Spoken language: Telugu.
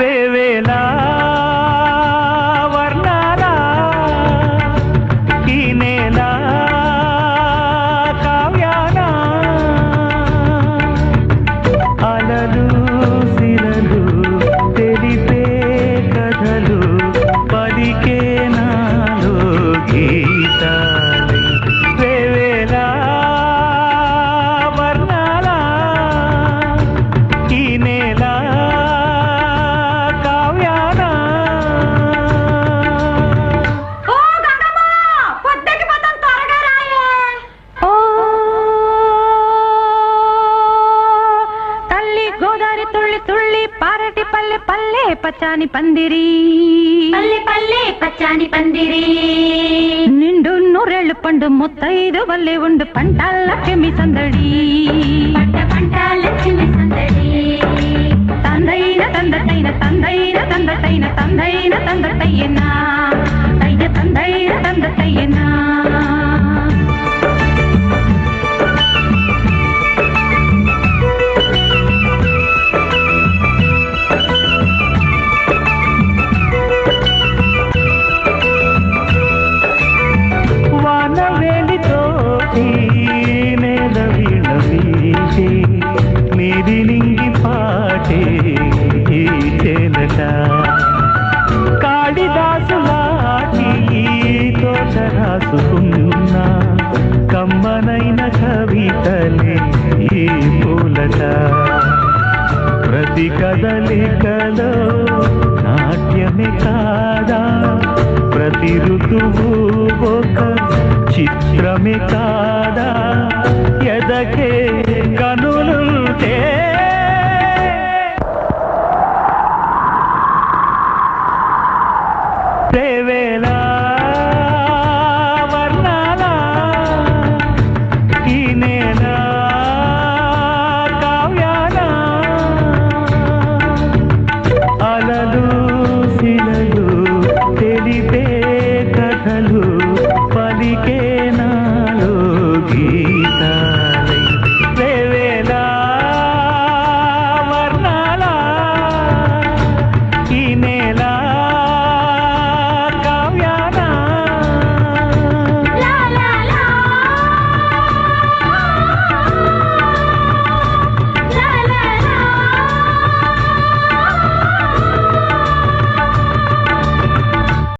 వేలా గోదారి తుళ్ళి తుళ్ళి పారటి పల్లె పల్లె పచ్చాని పందిరి పల్లె పల్లె పచ్చాని పందిరి నిండు నూరేళ్లు పండు ముత్తైదు వల్లే ఉండు పంటాల చెమి సందడి పంట పంట లక్ష్మి సందడి తందైన తందటైన తందైన తందటైన తందైన తందటయ్యనా కదలి ఈ పూలట ప్రతి కదలి కదలికలో నాట్యమే కాదా? ప్రతి ఋతువు ఒక చిత్రమే కాదా? ఎదకే కనులు ప్రేవేలా